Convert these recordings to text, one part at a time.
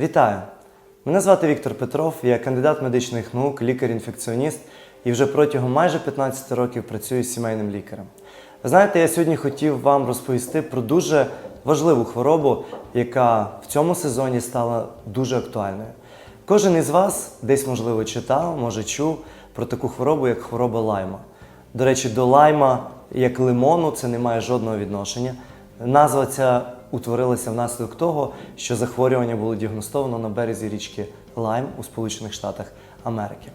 Вітаю! Мене звати Віктор Петров, я кандидат медичних наук, лікар-інфекціоніст і вже протягом майже 15 років працюю з сімейним лікарем. Ви знаєте, я сьогодні хотів вам розповісти про дуже важливу хворобу, яка в цьому сезоні стала дуже актуальною. Кожен із вас десь, можливо, читав, може чув про таку хворобу, як хвороба лайма. До речі, до лайма, як лимону, це не має жодного відношення. Назва ця утворилася внаслідок того, що захворювання було діагностовано на березі річки Лайм у Сполучених Штатах Америки.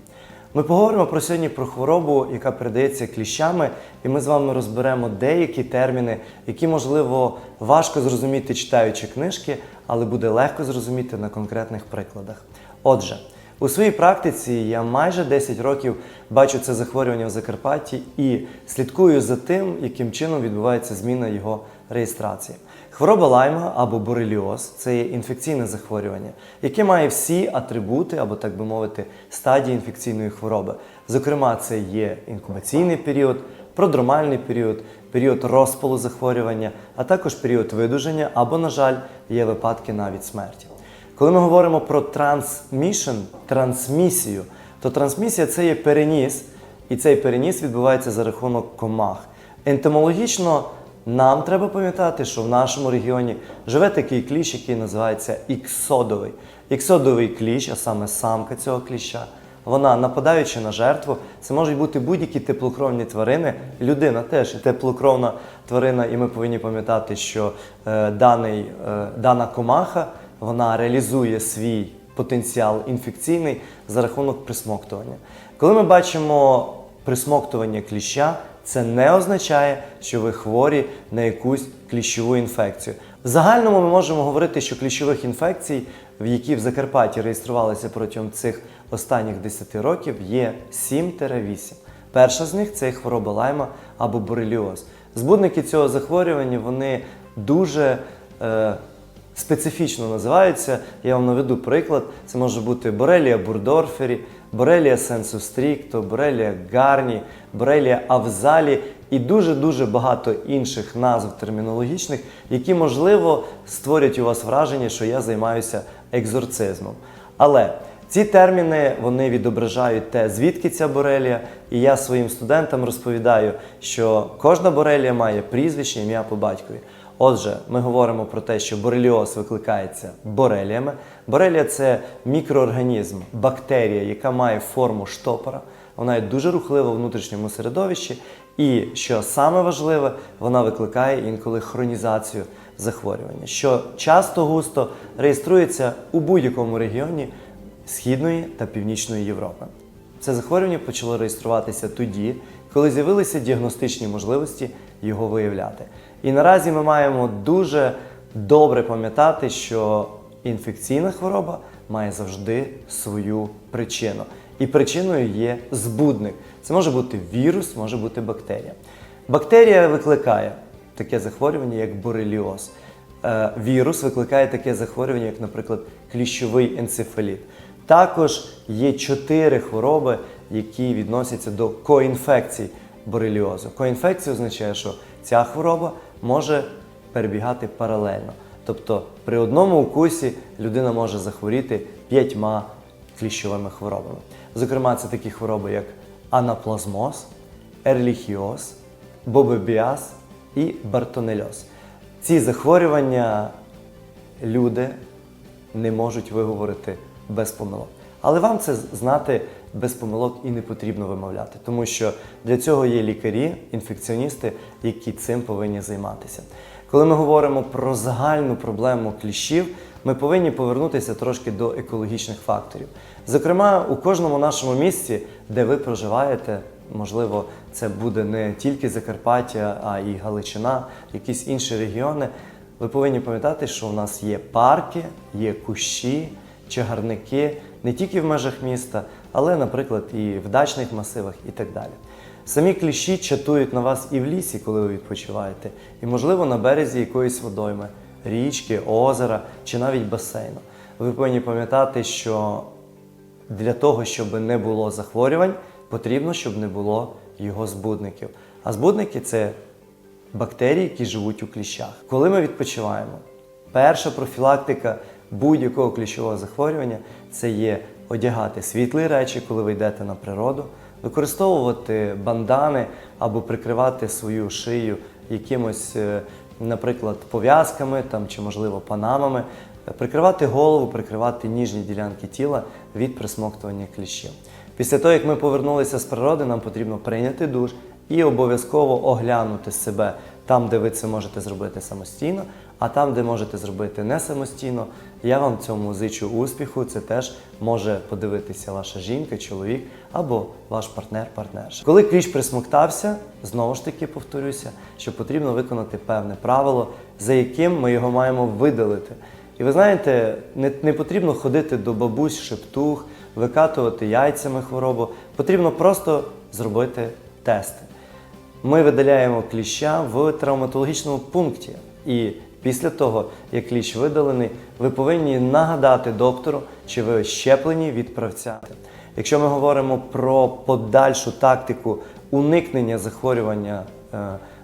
Ми поговоримо про сьогодні про хворобу, яка передається кліщами, і ми з вами розберемо деякі терміни, які, можливо, важко зрозуміти, читаючи книжки, але буде легко зрозуміти на конкретних прикладах. Отже, у своїй практиці я майже 10 років бачу це захворювання в Закарпатті і слідкую за тим, яким чином відбувається зміна його реєстрації. Хвороба лайма або бореліоз це є інфекційне захворювання, яке має всі атрибути, або так би мовити, стадії інфекційної хвороби. Зокрема, це є інкубаційний період, продромальний період, період розпалу захворювання, а також період видуження або, на жаль, є випадки навіть смерті. Коли ми говоримо про трансмішн, трансмісію, то трансмісія це є переніс, і цей переніс відбувається за рахунок комах. Ентомологічно нам треба пам'ятати, що в нашому регіоні живе такий кліщ, який називається іксодовий. Іксодовий кліщ, а саме самка цього кліща, вона, нападаючи на жертву, це можуть бути будь-які теплокровні тварини. Людина теж теплокровна тварина, і ми повинні пам'ятати, що е, даний, е, дана комаха вона реалізує свій потенціал інфекційний за рахунок присмоктування. Коли ми бачимо присмоктування кліща, це не означає, що ви хворі на якусь кліщову інфекцію. В загальному ми можемо говорити, що кліщових інфекцій, в які в Закарпатті реєструвалися протягом цих останніх 10 років, є 7-8. Перша з них це хвороба лайма або бореліоз. Збудники цього захворювання вони дуже е, специфічно називаються. Я вам наведу приклад. Це може бути борелія бурдорфері, борелія сенсу стрікто, борелія гарні, борелія авзалі і дуже-дуже багато інших назв термінологічних, які, можливо, створять у вас враження, що я займаюся екзорцизмом. Але ці терміни вони відображають те, звідки ця борелія, і я своїм студентам розповідаю, що кожна борелія має прізвище, ім'я по батькові. Отже, ми говоримо про те, що бореліоз викликається бореліями. Борелія це мікроорганізм, бактерія, яка має форму штопора. Вона є дуже рухлива в внутрішньому середовищі, і що саме важливе, вона викликає інколи хронізацію захворювання, що часто густо реєструється у будь-якому регіоні Східної та Північної Європи. Це захворювання почало реєструватися тоді, коли з'явилися діагностичні можливості його виявляти. І наразі ми маємо дуже добре пам'ятати, що інфекційна хвороба має завжди свою причину. І причиною є збудник. Це може бути вірус, може бути бактерія. Бактерія викликає таке захворювання, як бореліоз. Е, Вірус викликає таке захворювання, як, наприклад, кліщовий енцефаліт. Також є чотири хвороби, які відносяться до коінфекцій бореліозу. Коінфекція означає, що ця хвороба може перебігати паралельно. Тобто при одному укусі людина може захворіти п'ятьма кліщовими хворобами. Зокрема, це такі хвороби, як анаплазмоз, ерліхіоз, бобебіаз і бартонельоз. Ці захворювання люди не можуть виговорити без помилок. Але вам це знати без помилок і не потрібно вимовляти, тому що для цього є лікарі, інфекціоністи, які цим повинні займатися. Коли ми говоримо про загальну проблему кліщів, ми повинні повернутися трошки до екологічних факторів. Зокрема, у кожному нашому місці, де ви проживаєте, можливо, це буде не тільки Закарпаття, а і Галичина, якісь інші регіони. Ви повинні пам'ятати, що у нас є парки, є кущі, чагарники не тільки в межах міста, але, наприклад, і в дачних масивах і так далі. Самі кліщі чатують на вас і в лісі, коли ви відпочиваєте, і, можливо, на березі якоїсь водойми, річки, озера чи навіть басейну. Ви повинні пам'ятати, що для того, щоб не було захворювань, потрібно, щоб не було його збудників. А збудники це бактерії, які живуть у кліщах. Коли ми відпочиваємо, перша профілактика будь-якого кліщового захворювання це є одягати світлі речі, коли ви йдете на природу, використовувати бандани або прикривати свою шию якимось, е, наприклад, пов'язками там, чи, можливо, панамами, прикривати голову, прикривати ніжні ділянки тіла від присмоктування кліщів. Після того, як ми повернулися з природи, нам потрібно прийняти душ і обов'язково оглянути себе там, де ви це можете зробити самостійно, а там, де можете зробити не самостійно, я вам цьому зичу успіху. Це теж може подивитися ваша жінка, чоловік або ваш партнер, партнерша. Коли кліщ присмоктався, знову ж таки повторюся, що потрібно виконати певне правило, за яким ми його маємо видалити. І ви знаєте, не, не потрібно ходити до бабусь, шептух, викатувати яйцями хворобу. Потрібно просто зробити тести. Ми видаляємо кліща в травматологічному пункті. І після того, як кліщ видалений, ви повинні нагадати доктору, чи ви щеплені від правця. Якщо ми говоримо про подальшу тактику уникнення захворювання е,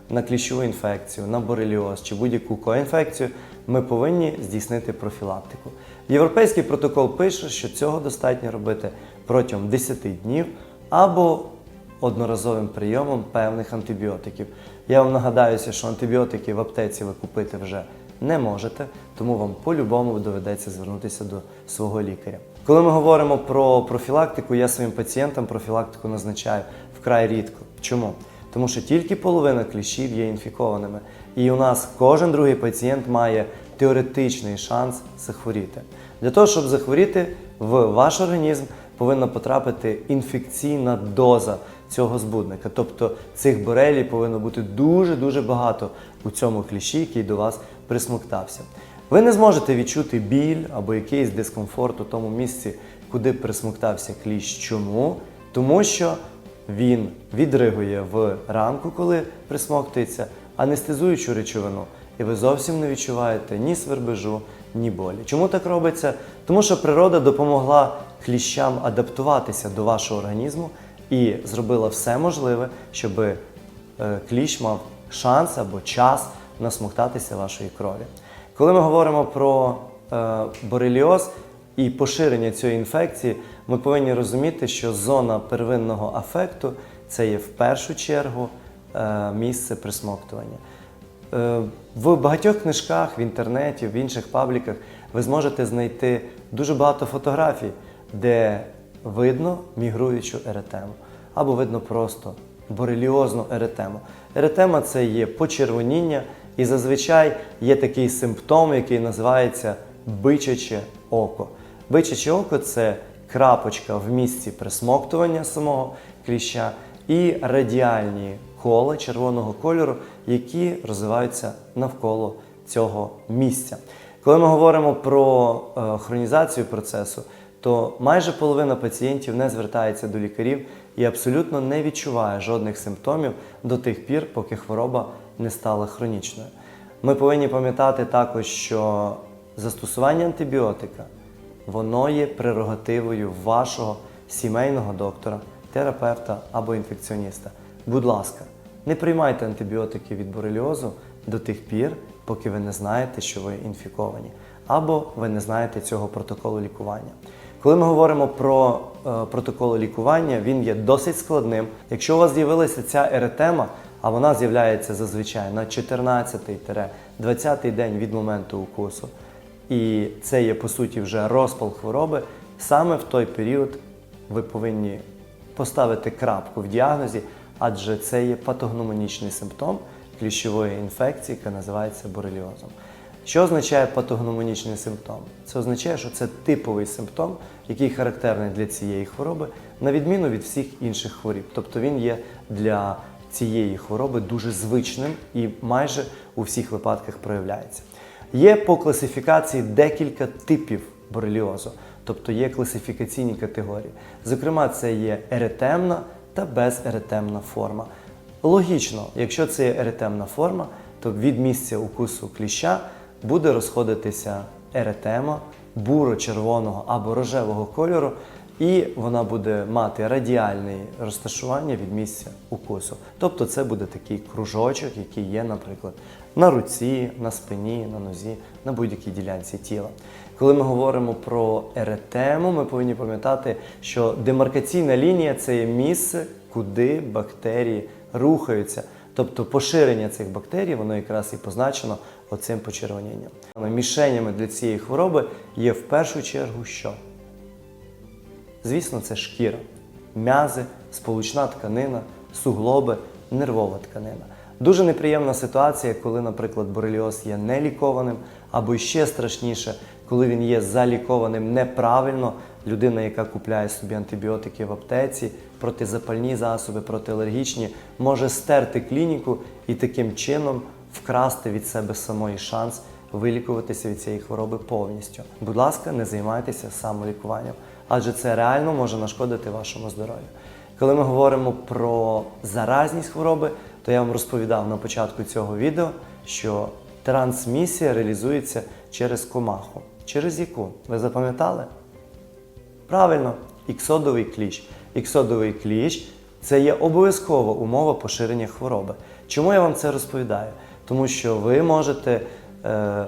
на кліщову інфекцію, на бореліоз чи будь-яку коінфекцію, ми повинні здійснити профілактику. Європейський протокол пише, що цього достатньо робити протягом 10 днів або одноразовим прийомом певних антибіотиків. Я вам нагадаюся, що антибіотики в аптеці ви купити вже не можете, тому вам по-любому доведеться звернутися до свого лікаря. Коли ми говоримо про профілактику, я своїм пацієнтам профілактику назначаю вкрай рідко. Чому? Тому що тільки половина кліщів є інфікованими, і у нас кожен другий пацієнт має теоретичний шанс захворіти. Для того, щоб захворіти, в ваш організм повинна потрапити інфекційна доза цього збудника. Тобто цих борелій повинно бути дуже-дуже багато у цьому кліщі, який до вас присмоктався. Ви не зможете відчути біль або якийсь дискомфорт у тому місці, куди присмоктався кліщ. Чому? Тому що він відригує в ранку, коли присмоктується, анестезуючу речовину, і ви зовсім не відчуваєте ні свербежу, ні болі. Чому так робиться? Тому що природа допомогла кліщам адаптуватися до вашого організму і зробила все можливе, щоб е, кліщ мав шанс або час насмоктатися вашої крові. Коли ми говоримо про е, бореліоз і поширення цієї інфекції, ми повинні розуміти, що зона первинного афекту це є в першу чергу е, місце присмоктування. В багатьох книжках, в інтернеті, в інших пабліках ви зможете знайти дуже багато фотографій, де видно мігруючу еретему, або видно просто бореліозну еретему. Еретема це є почервоніння, і зазвичай є такий симптом, який називається бичаче око. Бичаче око це крапочка в місці присмоктування самого кліща і радіальні кола червоного кольору, які розвиваються навколо цього місця. Коли ми говоримо про е, хронізацію процесу, то майже половина пацієнтів не звертається до лікарів і абсолютно не відчуває жодних симптомів до тих пір, поки хвороба не стала хронічною. Ми повинні пам'ятати також, що застосування антибіотика воно є прерогативою вашого сімейного доктора, терапевта або інфекціоніста. Будь ласка, не приймайте антибіотики від бореліозу до тих пір, поки ви не знаєте, що ви інфіковані, або ви не знаєте цього протоколу лікування. Коли ми говоримо про е, протокол лікування, він є досить складним. Якщо у вас з'явилася ця еретема, а вона з'являється зазвичай на 14-20 день від моменту укусу, і це є по суті вже розпал хвороби, саме в той період ви повинні поставити крапку в діагнозі, адже це є патогномонічний симптом кліщової інфекції, яка називається бореліозом. Що означає патогномонічний симптом? Це означає, що це типовий симптом, який характерний для цієї хвороби, на відміну від всіх інших хворіб. Тобто він є для цієї хвороби дуже звичним і майже у всіх випадках проявляється. Є по класифікації декілька типів бореліозу, тобто є класифікаційні категорії. Зокрема, це є еретемна та безеретемна форма. Логічно, якщо це є еретемна форма, то від місця укусу кліща буде розходитися еретема буро-червоного або рожевого кольору, і вона буде мати радіальне розташування від місця укусу. Тобто це буде такий кружочок, який є, наприклад, на руці, на спині, на нозі, на будь-якій ділянці тіла. Коли ми говоримо про еретему, ми повинні пам'ятати, що демаркаційна лінія це є місце, куди бактерії рухаються. Тобто поширення цих бактерій, воно якраз і позначено оцим почервонінням. Мішенями для цієї хвороби є в першу чергу що? Звісно, це шкіра, м'язи, сполучна тканина, суглоби, нервова тканина. Дуже неприємна ситуація, коли, наприклад, бореліоз є нелікованим, або ще страшніше, коли він є залікованим неправильно. Людина, яка купляє собі антибіотики в аптеці, протизапальні засоби, протиалергічні, може стерти клініку і таким чином вкрасти від себе самої шанс вилікуватися від цієї хвороби повністю. Будь ласка, не займайтеся самолікуванням, адже це реально може нашкодити вашому здоров'ю. Коли ми говоримо про заразність хвороби, то я вам розповідав на початку цього відео, що трансмісія реалізується через комаху. Через яку? Ви запам'ятали? Правильно, іксодовий кліщ. Іксодовий кліщ це є обов'язкова умова поширення хвороби. Чому я вам це розповідаю? Тому що ви можете е,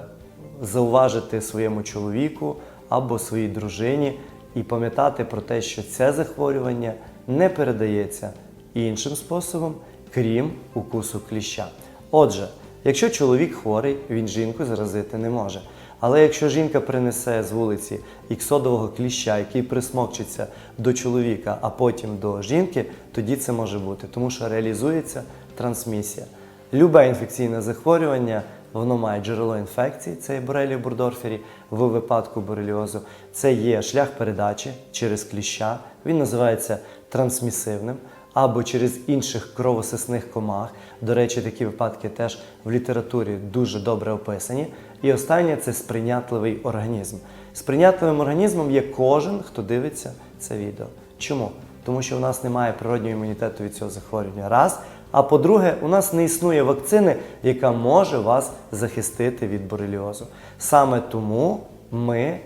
зауважити своєму чоловіку або своїй дружині і пам'ятати про те, що це захворювання не передається іншим способом, крім укусу кліща. Отже, якщо чоловік хворий, він жінку заразити не може. Але якщо жінка принесе з вулиці іксодового кліща, який присмокчиться до чоловіка, а потім до жінки, тоді це може бути, тому що реалізується трансмісія. Любе інфекційне захворювання, воно має джерело інфекції, це є борелія бурдорфері в випадку бореліозу. Це є шлях передачі через кліща, він називається трансмісивним або через інших кровосисних комах. До речі, такі випадки теж в літературі дуже добре описані. І останнє це сприйнятливий організм. Сприйнятливим організмом є кожен, хто дивиться це відео. Чому? Тому що в нас немає природнього імунітету від цього захворювання. Раз. А по-друге, у нас не існує вакцини, яка може вас захистити від бореліозу. Саме тому ми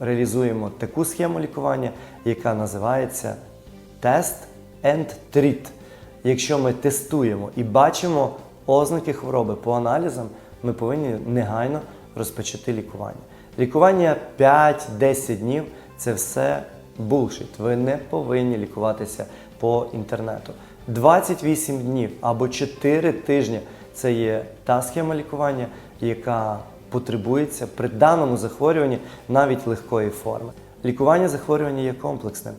реалізуємо таку схему лікування, яка називається Test and Treat. Якщо ми тестуємо і бачимо ознаки хвороби по аналізам, ми повинні негайно розпочати лікування. Лікування 5-10 днів це все булшит. Ви не повинні лікуватися по інтернету. 28 днів або 4 тижні це є та схема лікування, яка потребується при даному захворюванні навіть легкої форми. Лікування захворювання є комплексним.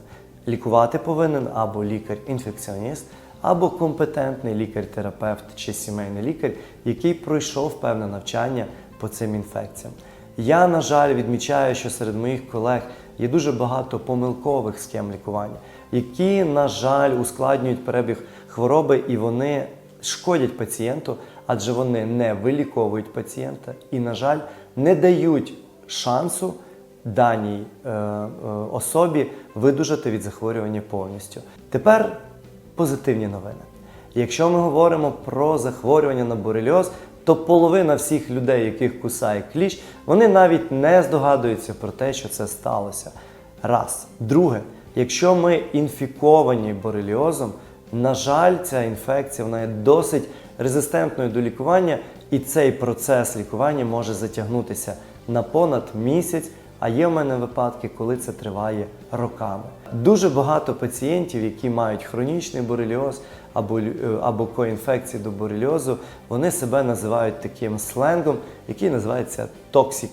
Лікувати повинен або лікар-інфекціоніст, або компетентний лікар-терапевт чи сімейний лікар, який пройшов певне навчання по цим інфекціям. Я, на жаль, відмічаю, що серед моїх колег є дуже багато помилкових схем лікування, які, на жаль, ускладнюють перебіг хвороби і вони шкодять пацієнту, адже вони не виліковують пацієнта і, на жаль, не дають шансу даній е, е, особі видужати від захворювання повністю. Тепер позитивні новини. Якщо ми говоримо про захворювання на борельоз, то половина всіх людей, яких кусає кліщ, вони навіть не здогадуються про те, що це сталося. Раз. Друге, якщо ми інфіковані бореліозом, на жаль, ця інфекція вона є досить резистентною до лікування, і цей процес лікування може затягнутися на понад місяць. А є в мене випадки, коли це триває роками. Дуже багато пацієнтів, які мають хронічний бореліоз або, лю- або коінфекції до бореліозу, вони себе називають таким сленгом, який називається токсик.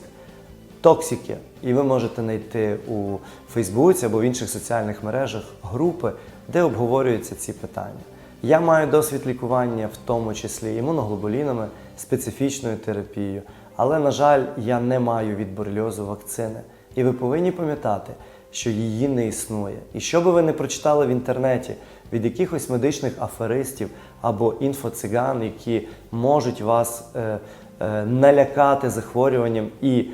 Токсики. І ви можете знайти у Фейсбуці або в інших соціальних мережах групи, де обговорюються ці питання. Я маю досвід лікування, в тому числі імуноглобулінами, специфічною терапією, але, на жаль, я не маю від борельозу вакцини. І ви повинні пам'ятати, що її не існує. І що би ви не прочитали в інтернеті від якихось медичних аферистів або інфоциган, які можуть вас е, е, налякати захворюванням і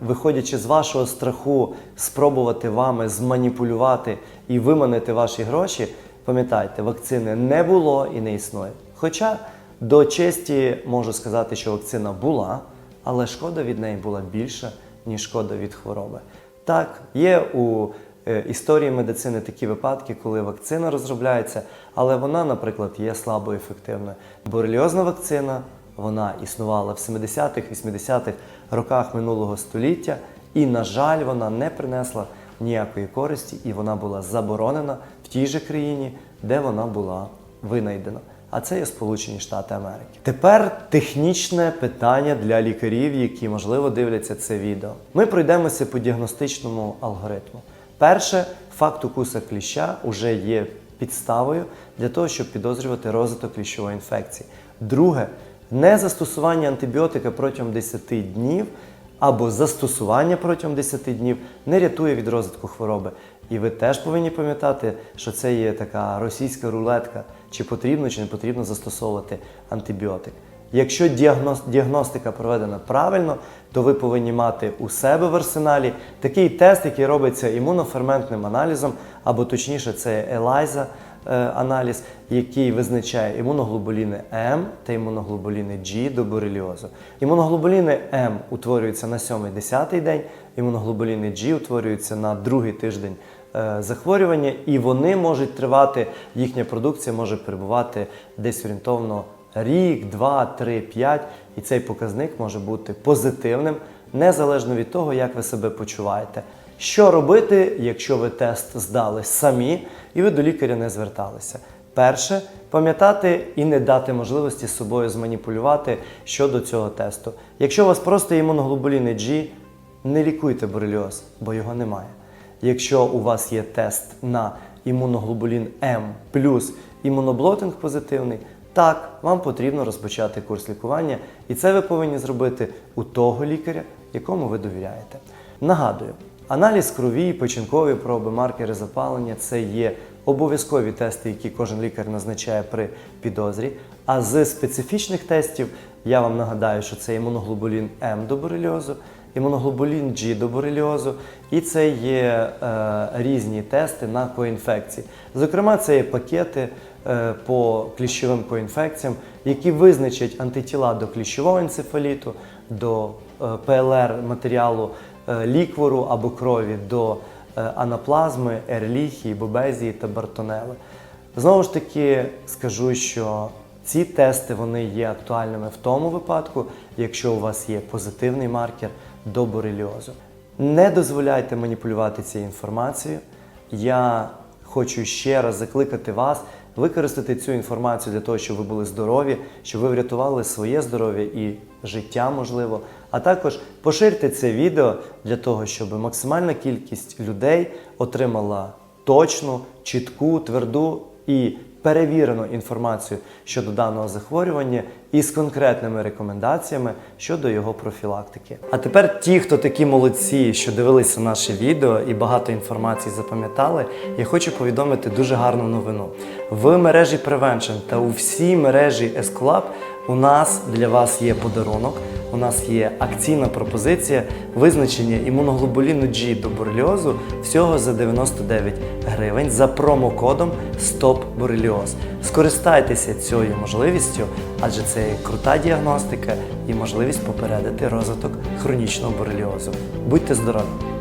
виходячи з вашого страху, спробувати вами зманіпулювати і виманити ваші гроші, пам'ятайте, вакцини не було і не існує. Хоча до честі можу сказати, що вакцина була, але шкода від неї була більша, ніж шкода від хвороби. Так, є у е, історії медицини такі випадки, коли вакцина розробляється, але вона, наприклад, є слабо ефективною. Бореліозна вакцина вона існувала в 70-х, 80-х роках минулого століття, і, на жаль, вона не принесла ніякої користі, і вона була заборонена в тій же країні, де вона була винайдена. А це є Сполучені Штати Америки. Тепер технічне питання для лікарів, які можливо дивляться це відео. Ми пройдемося по діагностичному алгоритму. Перше, факт укуса кліща вже є підставою для того, щоб підозрювати розвиток кліщової інфекції. Друге, незастосування антибіотика протягом 10 днів або застосування протягом 10 днів не рятує від розвитку хвороби. І ви теж повинні пам'ятати, що це є така російська рулетка, чи потрібно, чи не потрібно застосовувати антибіотик. Якщо діагностика проведена правильно, то ви повинні мати у себе в арсеналі такий тест, який робиться імуноферментним аналізом, або точніше, це ELISA е, аналіз, який визначає імуноглобуліни М та імуноглобуліни G до бореліозу. Імуноглобуліни М утворюються на 7-10 день, імуноглобуліни G утворюються на другий тиждень е, захворювання, і вони можуть тривати, їхня продукція може перебувати десь орієнтовно рік, два, три, п'ять, і цей показник може бути позитивним, незалежно від того, як ви себе почуваєте. Що робити, якщо ви тест здали самі і ви до лікаря не зверталися? Перше, пам'ятати і не дати можливості з собою зманіпулювати щодо цього тесту. Якщо у вас просто імуноглобуліни G, не лікуйте бореліоз, бо його немає. Якщо у вас є тест на імуноглобулін М плюс імуноблотинг позитивний, так, вам потрібно розпочати курс лікування, і це ви повинні зробити у того лікаря, якому ви довіряєте. Нагадую, аналіз крові, печінкові проби, маркери запалення це є обов'язкові тести, які кожен лікар назначає при підозрі. А з специфічних тестів я вам нагадаю, що це імуноглобулін М до бореліозу, імуноглобулін G до бореліозу, і це є е, різні тести на коінфекції. Зокрема, це є пакети е, по кліщовим коінфекціям, які визначать антитіла до кліщового енцефаліту, до е, ПЛР матеріалу ліквору або крові, до е, анаплазми, ерліхії, бобезії та бартонели. Знову ж таки скажу, що ці тести вони є актуальними в тому випадку, якщо у вас є позитивний маркер до бореліозу. Не дозволяйте маніпулювати цією інформацією. Я хочу ще раз закликати вас використати цю інформацію для того, щоб ви були здорові, щоб ви врятували своє здоров'я і життя, можливо. А також поширте це відео для того, щоб максимальна кількість людей отримала точну, чітку, тверду і перевірену інформацію щодо даного захворювання і з конкретними рекомендаціями щодо його профілактики. А тепер ті, хто такі молодці, що дивилися наше відео і багато інформації запам'ятали, я хочу повідомити дуже гарну новину. В мережі Prevention та у всій мережі Escolab у нас для вас є подарунок. У нас є акційна пропозиція визначення імуноглобуліну G до бореліозу всього за 99 гривень за промокодом STOP Бореліоз. Скористайтеся цією можливістю, адже це є крута діагностика і можливість попередити розвиток хронічного бореліозу. Будьте здорові!